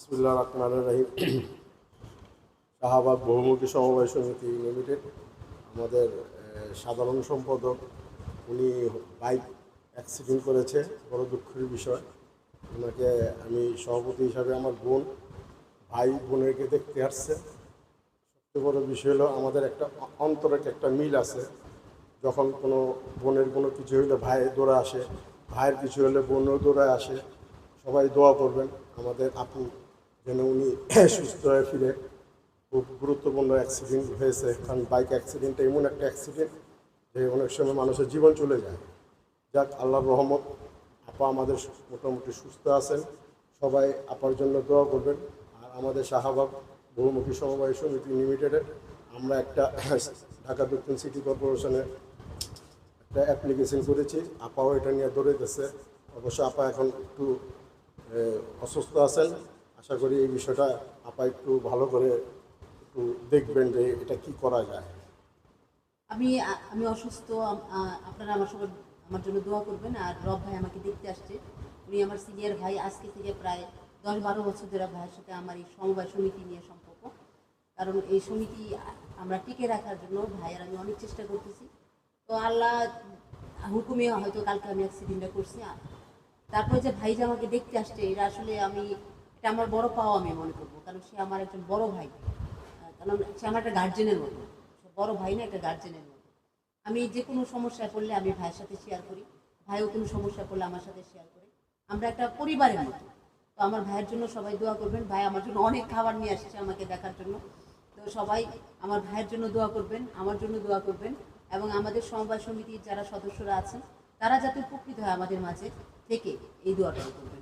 বিসমুল্লাহ রহমান রাহিম। শাহবাগ বহুমুখী সমবায় সমিতি লিমিটেড, আমাদের সাধারণ সম্পাদক, উনি বাইক অ্যাক্সিডেন্ট করেছে, বড় দুঃখের বিষয়। ওনাকে আমি সভাপতি হিসাবে আমার বোন, ভাই বোনেরকে দেখতে আসছে। সবচেয়ে বড় বিষয় হলো আমাদের একটা অন্তরের একটা মিল আছে। যখন কোনো বোনের কোনো কিছু হলে ভাই দৌড়ে আসে, ভাইয়ের কিছু হলে বোনও দৌড়ে আসে। সবাই দোয়া করবেন। আমাদের আপু যেন উনি সুস্থ হয়ে ফিরে। খুব গুরুত্বপূর্ণ অ্যাক্সিডেন্ট হয়েছে, কারণ বাইক অ্যাক্সিডেন্টটা এমন একটা অ্যাক্সিডেন্ট যে অনেক সময় মানুষের জীবন চলে যায়। যাক, আল্লাহর রহমত, আপা আমাদের মোটামুটি সুস্থ আছেন। সবাই আপার জন্য দোয়া করবেন। আর আমাদের শাহবাগ বহুমুখী সমবায় সমিতি লিমিটেডের আমরা একটা ঢাকা দক্ষিণ সিটি কর্পোরেশনের একটা অ্যাপ্লিকেশন করেছি। আপাও এটা নিয়ে দৌড়াইতেছে। অবশ্য আপা এখন একটু অসুস্থ আছেন। আশা করি এই বিষয়টা আপা একটু ভালো করে একটু দেখবেন যে এটা কি করা যায়। আমি আমি অসুস্থ আপনারা আমার সবার, আমার জন্য দোয়া করবেন। আর রব ভাই আমাকে দেখতে আসছে। উনি আমার সিনিয়র ভাই। আজকে থেকে প্রায় দশ বারো বছর ধরে ভাইয়ের সাথে আমার এই সমবায় সমিতি নিয়ে সম্পর্ক। কারণ এই সমিতি আমরা টিকে রাখার জন্য ভাইয়ের আমি অনেক চেষ্টা করতেছি। তো আল্লাহ হুকুমে হয়তো কালকে আমি অ্যাক্সিডেন্টটা করছি। তারপরে যে ভাই যে আমাকে দেখতে আসছে এটা আসলে আমি এটা আমার বড় পাওয়া আমি মনে করব, কারণ সে আমার একজন বড় ভাই। কারণ সে আমার একটা গার্জেনের মতো। বড় ভাই না, একটা গার্জেনের মতো। আমি যে কোনো সমস্যায় পড়লে আমি ভাইয়ের সাথে শেয়ার করি, ভাইও কোনো সমস্যা পড়লে আমার সাথে শেয়ার করে। আমরা একটা পরিবারের মতো। তো আমার ভাইয়ের জন্য সবাই দোয়া করবেন। ভাই আমার জন্য অনেক খাবার নিয়ে আসছে আমাকে দেখার জন্য। তো সবাই আমার ভাইয়ের জন্য দোয়া করবেন, আমার জন্য দোয়া করবেন। এবং আমাদের সমবায় সমিতির যারা সদস্যরা আছেন, তারা যাতে উপকৃত হয় আমাদের মাঝে থেকে এই দোয়াটা করবেন।